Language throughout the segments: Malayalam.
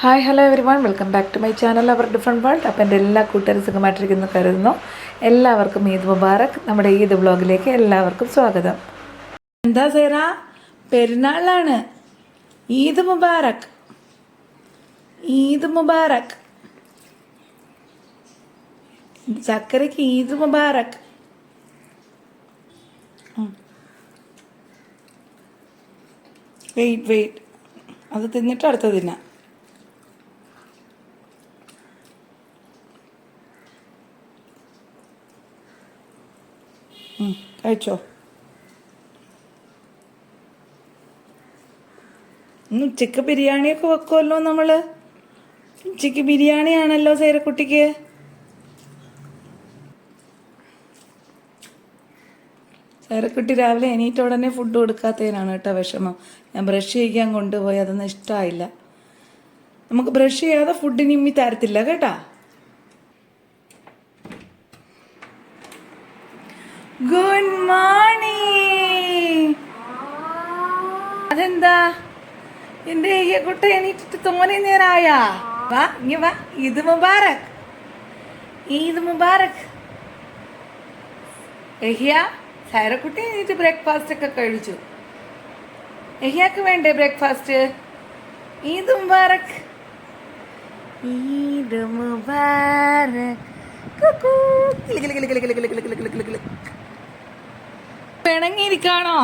Hi hello everyone welcome back to my channel Our Different World അപ്പോൾ എന്റെ എല്ലാ കൂട്ടുകാരും സുഖമായിട്ടിരിക്കുന്നു കരുതുന്നു. എല്ലാവർക്കും ഈദ് മുബാറക്. നമ്മുടെ ഈദ് വ്ളോഗിലേക്ക് എല്ലാവർക്കും സ്വാഗതം. എന്താ സേറ? പെരുന്നാളാണ്. ഈദ് മുബാറക്. ഈദ് മുബാറക്. ചക്കരയ്ക്ക് ഈദ് മുബാറക്. വെയിറ്റ് വെയിറ്റ് അത് തിന്നിട്ട് അടുത്ത തിന്നാം കഴിച്ചോ? ഇന്ന് ഉച്ചയ്ക്ക് ബിരിയാണിയൊക്കെ വെക്കുമല്ലോ നമ്മൾ. ഉച്ചയ്ക്ക് ബിരിയാണിയാണല്ലോ സേരക്കുട്ടിക്ക്. സേരക്കുട്ടി രാവിലെ എണീറ്റ ഉടനെ ഫുഡ് കൊടുക്കാത്തതിനാണ് കേട്ടോ വിഷമം. ഞാൻ ബ്രഷ് ചെയ്യാൻ കൊണ്ടുപോയി അതൊന്നും ഇഷ്ടമായില്ല നമുക്ക് ബ്രഷ് ചെയ്യാതെ ഫുഡിന് ഇമ്മി തരത്തില്ല കേട്ടാ. ഗുഡ് മോർണിംഗ് അതെന്താ എന്റെ കുട്ട എണീറ്റിട്ട് തോനെ നേരായാ വാ ഇങ്ങ വാ ഈദ് മുബാറക് ഈദ് മുബാറക് എഹിയ സൈറക്കുട്ടി എണീറ്റ് ബ്രേക്ക്ഫാസ്റ്റ് ഒക്കെ കഴിച്ചു എഹിയാക്ക് വേണ്ടേ ബ്രേക്ക്ഫാസ്റ്റ് ഈദ് മുബാറക് ഈദ് മുബാറക് കുക്കൂ. കിളി കിളി കിളി കിളി കിളി കിളി കിളി കിളി കിളി. പിണങ്ങിയിരിക്കാണോ?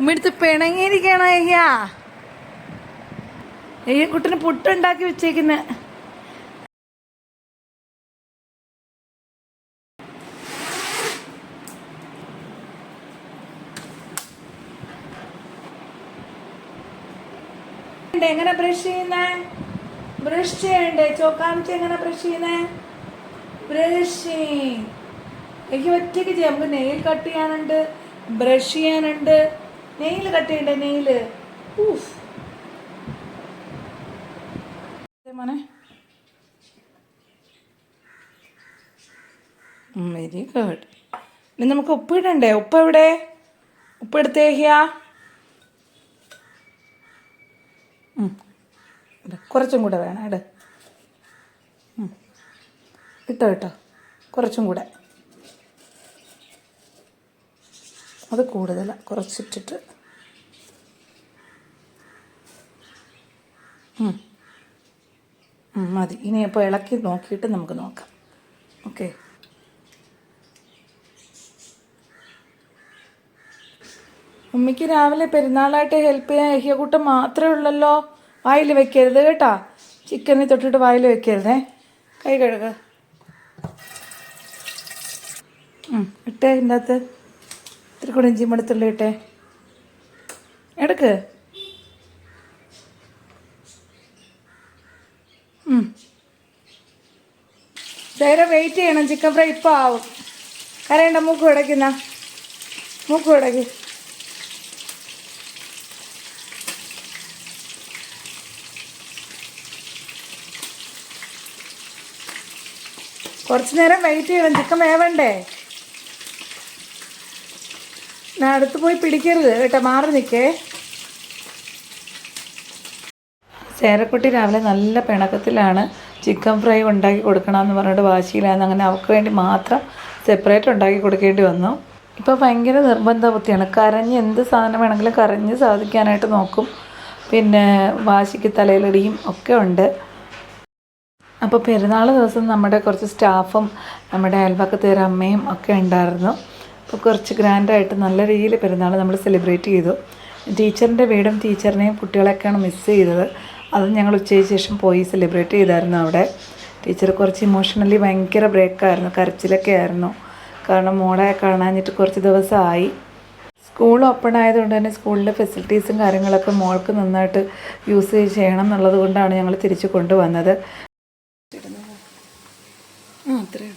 ഇവിടുത്തെ പിണങ്ങിയിരിക്കണോ അയ്യാ? അയ്യ കുട്ടിന് പുട്ടുണ്ടാക്കി വെച്ചേക്കുന്ന. എങ്ങനെ ബ്രഷ് ചെയ്യുന്നേ? ബ്രഷ് ചെയ്യണ്ടേ? ചോക്കാമിച്ച് എങ്ങനെ ബ്രഷ് ചെയ്യുന്നേ? ബ്രഷിങ്. എനിക്ക് ഒറ്റയ്ക്ക് ചെയ്യാം. നമുക്ക് നെയിൽ കട്ട് ചെയ്യാനുണ്ട് ബ്രഷ് ചെയ്യാനുണ്ട്. നെയിൽ കട്ട് ചെയ്യണ്ടേ നെയിൽ ഊഫ് മോനെ. വെരി ഗുഡ് ഇനി നമുക്ക് ഉപ്പ് ഇടണ്ടേ? ഉപ്പ് എവിടെ? ഉപ്പ് എടുത്തേക്കിയ കുറച്ചും കൂടെ വേണം ഇട്. ഇട്ടോ ഇട്ടോ. കുറച്ചും കൂടെ. അത് കൂടുതൽ കുറച്ചിട്ടിട്ട്. മതി. ഇനി അപ്പോൾ ഇളക്കി നോക്കിയിട്ട് നമുക്ക് നോക്കാം. ഓക്കെ. ഉമ്മയ്ക്ക് രാവിലെ പെരുന്നാളായിട്ട് ഹെൽപ്പ് ചെയ്യാൻ ഏഹ്യക്കൂട്ടം മാത്രമേ ഉള്ളല്ലോ. വായിൽ വെക്കരുത് കേട്ടാ. ചിക്കനെ തൊട്ടിട്ട് വായിൽ വെക്കരുതേ. കൈ കഴുക. ഇട്ടേ ഇതിന്റെ അകത്ത്. ഇത്തിരി കൂടെ ഇഞ്ചി വെളുത്തുള്ളി ഇട്ടേ എടുക്ക്. നേരെ വെയിറ്റ് ചെയ്യണം ചിക്കൻ ഫ്രൈ ഇപ്പം ആവും. കരയണ്ട മൂക്ക് ഉടയ്ക്കുന്ന മൂക്ക് ഉടയ്ക്ക് കുറച്ച് നേരം വെയിറ്റ് ചെയ്യണം ചിക്കൻ വേവണ്ടേ ഞാൻ അടുത്ത് പോയി പിടിക്കരുത് കേട്ടോ മാറി നിൽക്കേ. ചേരക്കുട്ടി രാവിലെ നല്ല പിണക്കത്തിലാണ് ചിക്കൻ ഫ്രൈ ഉണ്ടാക്കി കൊടുക്കണമെന്ന് പറഞ്ഞിട്ട് വാശിയിലായിരുന്നു. അങ്ങനെ അവൾക്ക് വേണ്ടി മാത്രം സെപ്പറേറ്റ് ഉണ്ടാക്കി കൊടുക്കേണ്ടി വന്നു. ഇപ്പോൾ ഭയങ്കര നിർബന്ധ ബുദ്ധിയാണ്. കരഞ്ഞ് എന്ത് സാധനം വേണമെങ്കിലും കരഞ്ഞ് സാധിക്കാനായിട്ട് നോക്കും. പിന്നെ വാശിക്ക് തലയിലടിയും ഒക്കെ ഉണ്ട്. അപ്പോൾ പെരുന്നാൾ ദിവസം നമ്മുടെ കുറച്ച് സ്റ്റാഫും നമ്മുടെ അയൽപക്കത്തെ ഒരു അമ്മയും ഒക്കെ ഉണ്ടായിരുന്നു. അപ്പോൾ കുറച്ച് ഗ്രാൻഡായിട്ട് നല്ല രീതിയിൽ പെരുന്നാൾ നമ്മൾ സെലിബ്രേറ്റ് ചെയ്തു. ടീച്ചറിന്റെ വീടും ടീച്ചറിനെയും കുട്ടികളെയൊക്കെയാണ് മിസ് ചെയ്തത്. അതും ഞങ്ങൾ ഉച്ചയ്ക്ക് ശേഷം പോയി സെലിബ്രേറ്റ് ചെയ്തായിരുന്നു അവിടെ. ടീച്ചർ കുറച്ച് ഇമോഷണലി ഭയങ്കര ബ്രേക്കായിരുന്നു കരച്ചിലൊക്കെ ആയിരുന്നു. കാരണം മോളെ കാണാഞ്ഞിട്ട് കുറച്ച് ദിവസമായി. സ്കൂൾ ഓപ്പൺ ആയതുകൊണ്ട് തന്നെ സ്കൂളിലെ ഫെസിലിറ്റീസും കാര്യങ്ങളൊക്കെ മോൾക്ക് നന്നായിട്ട് യൂസ് ചെയ്യണം എന്നുള്ളത് കൊണ്ടാണ് ഞങ്ങൾ തിരിച്ചു കൊണ്ടുവന്നത്. ആ അത്രയും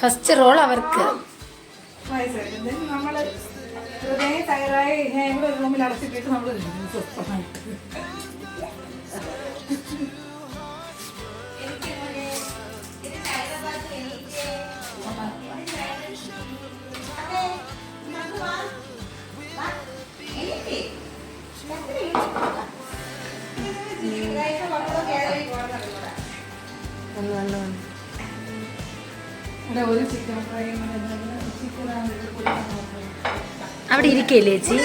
First role അവർക്ക്. നമ്മൾ ഹൃദയം തയ്യാറായി ഇവിടെ റൂമിൽ അടച്ചിട്ടിട്ട് നമ്മൾ അവിടെ ഇരിക്കല്ലേ ചേച്ചി?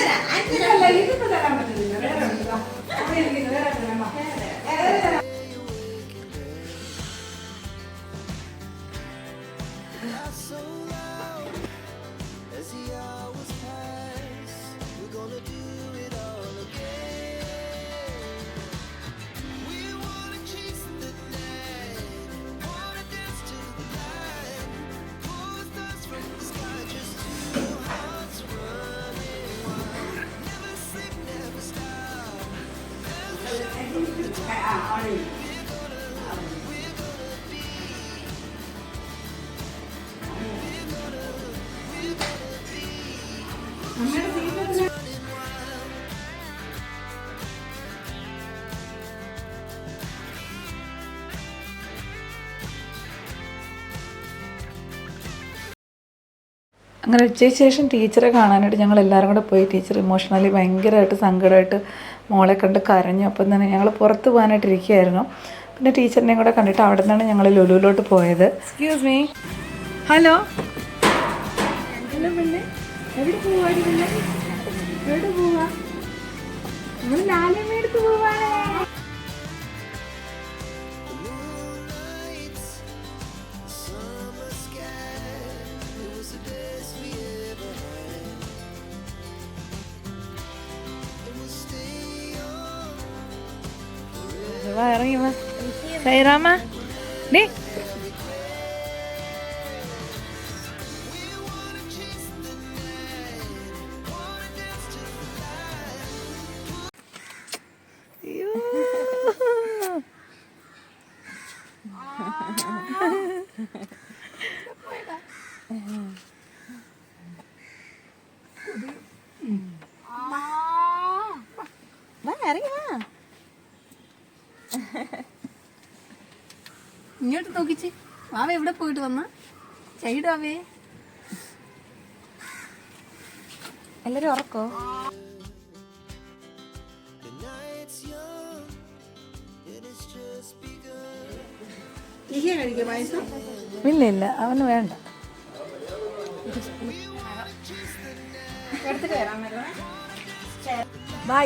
അങ്ങനെ ഉച്ചയ്ക്ക് ശേഷം ടീച്ചറെ കാണാനായിട്ട് ഞങ്ങൾ എല്ലാവരും കൂടെ പോയി. ടീച്ചർ ഇമോഷണലി ഭയങ്കരമായിട്ട് സങ്കടമായിട്ട് മോളെ കണ്ട് കരഞ്ഞു. അപ്പം തന്നെ ഞങ്ങൾ പുറത്ത് പോകാനായിട്ട് ഇരിക്കുകയായിരുന്നു. പിന്നെ ടീച്ചറിനെയും കൂടെ കണ്ടിട്ട് അവിടെ നിന്നാണ് ഞങ്ങൾ ലുലുവിലോട്ട് പോയത്. എക്സ്ക്യൂസ് മീ ഹലോ എവിടെ പോവാ വാ ഇറങ്ങി വാ. സൈറാമ ഡേ. ഇങ്ങോട്ട് നോക്കിച്ച്. വാവ എവിടെ പോയിട്ട് വന്ന? ചെയ്താവേ എല്ലാരും ഉറക്കോ. ഇല്ല ഇല്ല. അവന് വേണ്ട. ബൈ